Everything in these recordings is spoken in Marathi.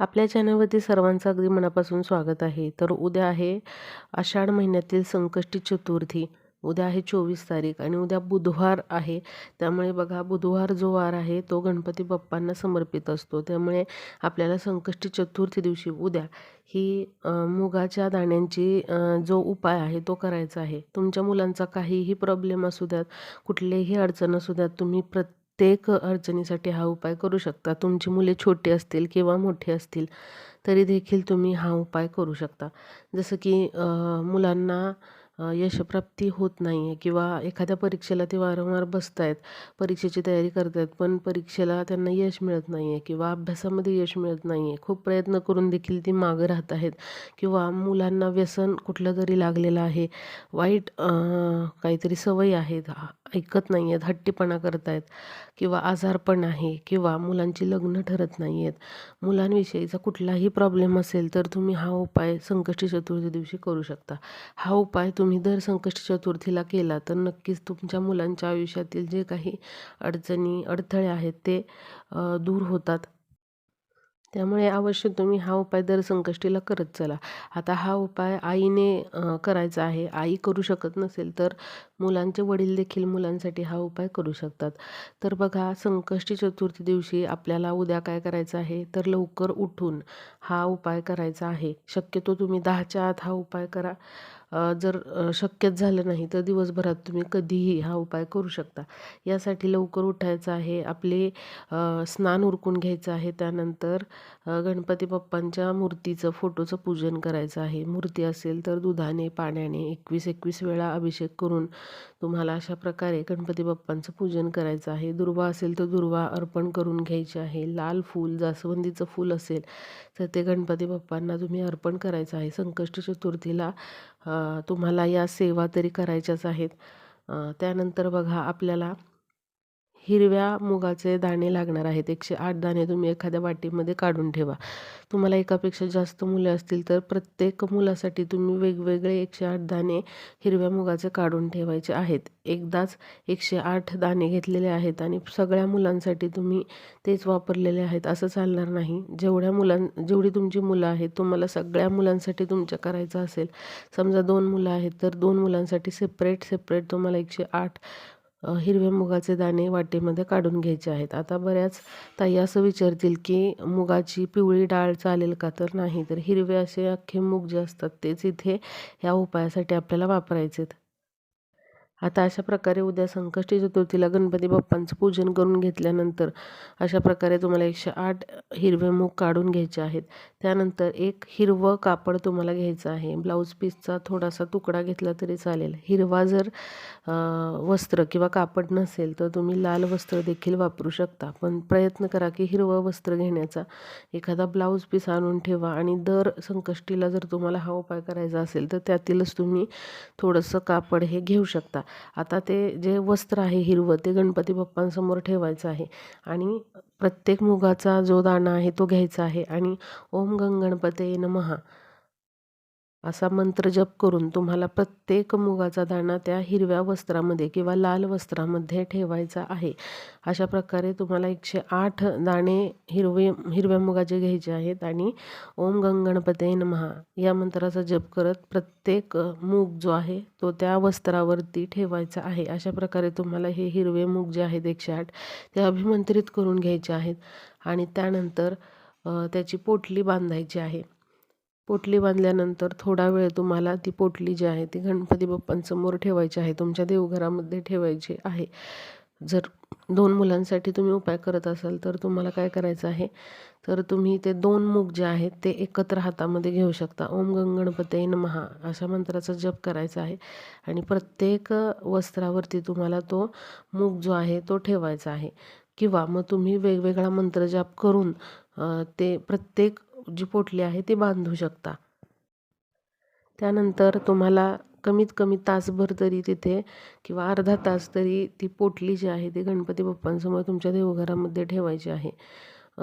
आपल्या चॅनलवरती सर्वांचं अगदी मनापासून स्वागत आहे. तर उद्या आहे आषाढ महिन्यातील संकष्टी चतुर्थी. उद्या आहे चोवीस तारीख आणि उद्या बुधवार आहे. त्यामुळे बघा बुधवार जो वार आहे तो गणपती बाप्पांना समर्पित असतो. त्यामुळे आपल्याला संकष्टी चतुर्थी दिवशी उद्या ही मुगाच्या दाण्यांची जो उपाय आहे तो करायचा आहे. तुमच्या मुलांचा काहीही प्रॉब्लेम असू द्यात कुठलेही अडचण असू द्यात तुम्ही प्रत प्रत्येक अडचणीसाठी हा उपाय करू शकता. तुमची मुले छोटी असतील किंवा मोठी असतील तरी देखील तुम्ही हा उपाय करू शकता. जसं की मुलांना यशप्राप्ती होत नाही आहे किंवा एखाद्या परीक्षेला ते वारंवार बसत आहेत परीक्षेची तयारी करत आहेत पण परीक्षेला त्यांना यश मिळत नाही आहे किंवा अभ्यासामध्ये यश मिळत नाही आहे खूप प्रयत्न करून देखील ती मागं राहत आहेत किंवा मुलांना व्यसन कुठलं तरी लागलेलं आहे. वाईट काहीतरी सवयी आहेत ऐकत नाही आहेत हट्टीपणा करत आहेत किंवा आजारपण आहे किंवा मुलांची लग्न ठरत नाही आहेत मुलांविषयीचा कुठलाही प्रॉब्लेम असेल तर तुम्ही हा उपाय संकष्टी चतुर्थी दिवशी करू शकता. हा उपाय तुम्ही दर संकष्टी चतुर्थीला केला तर नक्कीच तुमच्या मुलांच्या आयुष्यातील जे काही अडचणी अडथळे आहेत ते दूर होतात. त्यामुळे अवश्य तुम्ही हा उपाय दर संकष्टीला करत चला. आता हा उपाय आईने करायचा आहे. आई करू शकत नसेल तर मुलांचे वडील देखील मुलांसाठी हा उपाय करू शकतात. तर बघा संकष्टी चतुर्थी दिवशी आपल्याला उद्या काय करायचं आहे? तर लवकर उठून हा उपाय करायचा आहे. शक्यतो तुम्ही दहाच्या आत हा उपाय करा. जर शक्यच झालं नाही तर दिवसभरात तुम्ही कधीही हा उपाय करू शकता. यासाठी लवकर उठायचं आहे. आपले स्नान उरकून घ्यायचं आहे. त्यानंतर गणपती बाप्पांच्या मूर्तीचं फोटोचं पूजन करायचं आहे. मूर्ती असेल तर दुधाने पाण्याने एकवीस एकवीस वेळा अभिषेक करून तुम्हाला अशा प्रकारे गणपती बाप्पांचं पूजन करायचं आहे. दुर्वा असेल तर दुर्वा अर्पण करून घ्यायची आहे. लाल फूल जास्वंदीचं फूल असेल तर ते गणपती बाप्पांना तुम्ही अर्पण करायचं आहे. संकष्ट चतुर्थीला तुम्हाला या सेवा तरी करायच्याच आहेत. त्यानंतर बघा आपल्याला हिरव्या मुगाचे दाणे लागणार आहेत. एकशे आठ दाणे तुम्ही एखाद्या वाटीमध्ये काढून ठेवा. तुम्हाला एकापेक्षा जास्त मुले असतील तर प्रत्येक मुलासाठी तुम्ही वेगवेगळे एकशे आठ दाणे हिरव्या मुगाचे काढून ठेवायचे आहेत. एकदाच एकशे आठ दाणे घेतलेले आहेत आणि सगळ्या मुलांसाठी तुम्ही तेच वापरलेले आहेत. असं चालणार नाही. जेवढ्या मुलां जेवढी तुमची मुलं आहेत तुम्हाला सगळ्या मुलांसाठी तुमच्या करायचं असेल. समजा दोन मुलं आहेत तर दोन मुलांसाठी सेपरेट सेपरेट तुम्हाला एकशे आठ हिरव्या मुगाचे दाणे वाटेमध्ये काढून घ्यायचे आहेत. आता बऱ्याच ताई असं विचारतील की मुगाची पिवळी डाळ चालेल का? तर नाही. तर हिरवे असे अख्खे मूग जे असतात तेच इथे ह्या उपायासाठी आपल्याला वापरायचे आहेत आता अशा प्रकारे उद्या संकष्टी चतुर्थीला गणपती बाप्पांचं पूजन करून घेतल्यानंतर अशा प्रकारे तुम्हाला एकशे आठ हिरवे मूग काढून घ्यायचे आहेत. त्यानंतर एक हिरवं कापड तुम्हाला घ्यायचं आहे. ब्लाऊज पीसचा थोडासा तुकडा घेतला तरी चालेल. हिरवा जर वस्त्र किंवा कापड नसेल तर तुम्ही लाल वस्त्र देखील वापरू शकता. पण प्रयत्न करा की हिरवं वस्त्र घेण्याचा. एखादा ब्लाऊज पीस आणून ठेवा आणि दर संकष्टीला जर तुम्हाला हा उपाय करायचा असेल तर त्यातीलच तुम्ही थोडंसं कापड हे घेऊ शकता. आता ते जे वस्त्र आहे हिरवं ते गणपती बाप्पांसमोर ठेवायचं आहे. आणि प्रत्येक मुगाचा जो दाणा आहे तो घ्यायचा आहे. आणि ओम गणपते नमहा असा मंत्र जप करून तुम्हाला प्रत्येक मुगाचा दाणा त्या हिरव्या वस्त्रामध्ये किंवा लाल वस्त्रामध्ये ठेवायचा आहे. अशा प्रकारे तुम्हाला एकशे आठ दाणे हिरवे हिरव्या मुगाचे घ्यायचे आहेत आणि ओम गणपते नमहा या मंत्राचा जप करत प्रत्येक मूग जो आहे तो त्या वस्त्रावरती ठेवायचा आहे. अशा प्रकारे तुम्हाला हे हिरवे मूग जे आहेत एकशे आठ ते अभिमंत्रित करून घ्यायचे आहेत आणि त्यानंतर त्याची पोटली बांधायची आहे. पोटली बांधल्यानंतर थोडा वेळ तुम्हाला ती पोटली जी आहे ती गणपती बाप्पांसमोर ठेवायची आहे तुमच्या देवघरामध्ये ठेवायची आहे. जर दोन मुलांसाठी तुम्ही उपाय करत असाल तर तुम्हाला काय करायचं आहे? तर तुम्ही ते दोन मूग जे आहेत ते एकत्र हातामध्ये घेऊ शकता. ओम गणपते नमहा अशा मंत्राचा जप करायचा आहे. आणि प्रत्येक वस्त्रावरती तुम्हाला तो मूग जो आहे तो ठेवायचा आहे. किंवा मग तुम्ही वेगवेगळा मंत्रजाप करून ते प्रत्येक जी पोटली आहे ती बांधू शकता. त्यानंतर तुम्हाला कमीत कमी तासभर तरी तिथे किंवा अर्धा तास तरी ती पोटली जी आहे ती गणपती बाप्पांसमोर तुमच्या देवघरामध्ये ठेवायची आहे.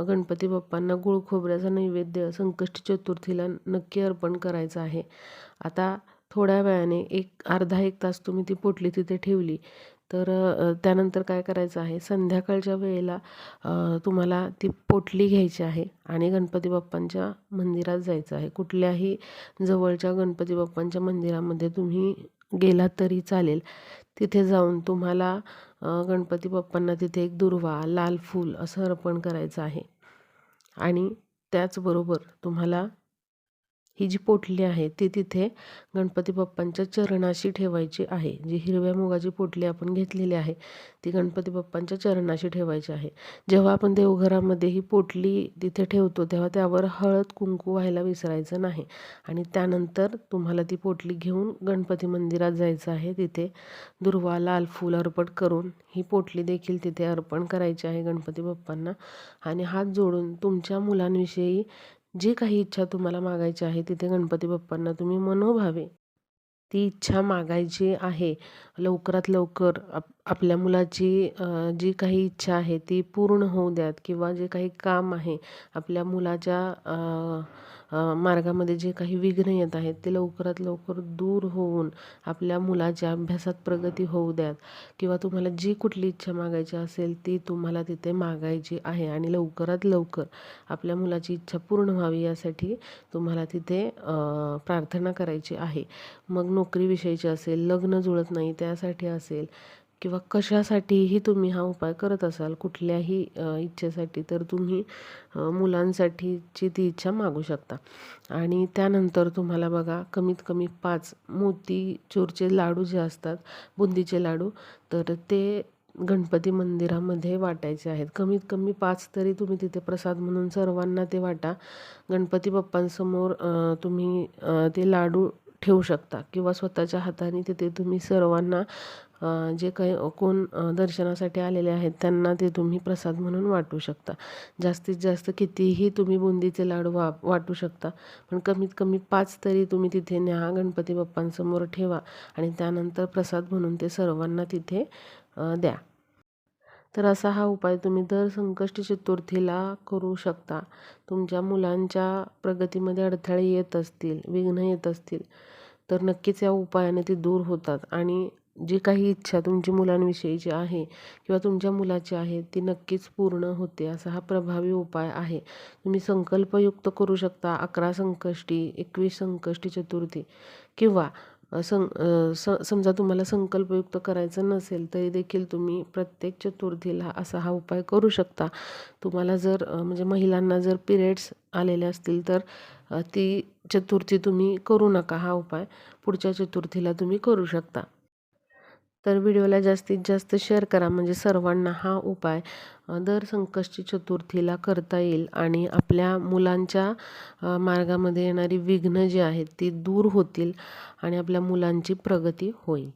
गणपती बाप्पांना गुळ खोबऱ्याचा नैवेद्य संकष्टी चतुर्थीला नक्की अर्पण करायचं आहे. आता थोड्या वेळाने एक अर्धा एक तास तुम्ही ती पोटली तिथे ठेवली. तर त्यानंतर काय करायचं आहे? संध्याकाळच्या वेळेला तुम्हाला ती पोटली घ्यायची आहे आणि गणपती बाप्पांच्या मंदिरात जायचं आहे. कुठल्याही जवळच्या गणपती बाप्पांच्या मंदिरामध्ये तुम्ही गेलात तरी चालेल. तिथे जाऊन तुम्हाला गणपती बाप्पांना तिथे एक दुर्वा लाल फूल असं अर्पण करायचं आहे. आणि त्याचबरोबर तुम्हाला ही जी पोटली आहे ती तिथे गणपती बाप्पांच्या चरणाशी ठेवायची आहे. जी हिरव्या मुगाची पोटली आपण घेतलेली आहे ती गणपती बाप्पांच्या चरणाशी ठेवायची आहे. जेव्हा आपण देवघरामध्ये ही पोटली तिथे ठेवतो तेव्हा त्यावर हळद कुंकू व्हायला विसरायचं नाही. आणि त्यानंतर तुम्हाला ती पोटली घेऊन गणपती मंदिरात जायचं आहे. तिथे दुर्वा लाल फूल अर्पण करून ही पोटली देखील तिथे अर्पण करायची आहे गणपती बाप्पांना. आणि हात जोडून तुमच्या मुलांविषयी जी काही इच्छा तुम्हाला मागायची आहे तिथे गणपती बाप्पांना तुम्ही मनोभावे ती इच्छा मागायची आहे. लवकरात लवकर आप आपल्या मुलाची जी काही इच्छा आहे ती पूर्ण होऊ द्यात किंवा जे काही काम आहे आपल्या मुलाच्या मार्गामध्ये जे काही विघ्न येत आहेत ते लवकरात लवकर दूर होऊन आपल्या मुलाच्या अभ्यासात प्रगती होऊ द्यात. किंवा तुम्हाला जी कुठली इच्छा मागायची असेल ती तुम्हाला तिथे मागायची आहे आणि लवकरात लवकर आपल्या मुलाची इच्छा पूर्ण व्हावी यासाठी तुम्हाला तिथे प्रार्थना करायची आहे. मग नोकरीविषयीची असेल लग्न जुळत नाही त्यासाठी असेल किंवा कशासाठीही तुम्ही हा उपाय करत असाल कुठल्याही इच्छेसाठी तर तुम्ही मुलांसाठीची ती इच्छा मागू शकता. आणि त्यानंतर तुम्हाला बघा कमीत कमी पाच मोतीचूरचे लाडू जे असतात बुंदीचे लाडू तर ते गणपती मंदिरामध्ये वाटायचे आहेत. कमीत कमी पाच तरी तुम्ही तिथे प्रसाद म्हणून सर्वांना ते वाटा. गणपती बाप्पांसमोर तुम्ही ते लाडू ठेवू शकता किंवा स्वतःच्या हाताने तिथे तुम्ही सर्वांना जे काही कोण दर्शनासाठी आलेले आहेत त्यांना ते तुम्ही प्रसाद म्हणून वाटू शकता. जास्तीत जास्त कितीही तुम्ही बुंदीचे लाडू वा वाटू शकता पण कमीत कमी पाच तरी तुम्ही तिथे न्या गणपती बाप्पांसमोर ठेवा आणि त्यानंतर प्रसाद म्हणून ते सर्वांना तिथे द्या. तर असा हा उपाय तुम्ही दर संकष्ट चतुर्थीला करू शकता. तुमच्या मुलांच्या प्रगतीमध्ये अडथळे येत असतील विघ्न येत असतील तर नक्कीच या उपायाने ते दूर होतात आणि जी काही इच्छा तुमची मुलांविषयीची आहे किंवा तुमच्या मुलाची आहे ती नक्कीच पूर्ण होते असा हा प्रभावी उपाय आहे. तुम्ही संकल्पयुक्त करू शकता अकरा संकष्टी एकवीस संकष्टी चतुर्थी किंवा सं स समजा तुम्हाला संकल्पयुक्त करायचं नसेल तरी देखील तुम्ही प्रत्येक चतुर्थीला असा हा उपाय करू शकता. तुम्हाला जर म्हणजे महिलांना जर पिरियड्स आलेले असतील तर ती चतुर्थी तुम्ही करू नका हा उपाय पुढच्या चतुर्थीला तुम्ही करू शकता. तर व्हिडिओला जास्तीत जास्त शेअर करा. म्हणजे सर्वांना हा उपाय दर संकष्टी चतुर्थीला करता येईल आणि आपल्या मुलांच्या मार्गामध्ये येणारी विघ्न जी आहेत ती दूर होतील आणि आपल्या मुलांची प्रगती होईल.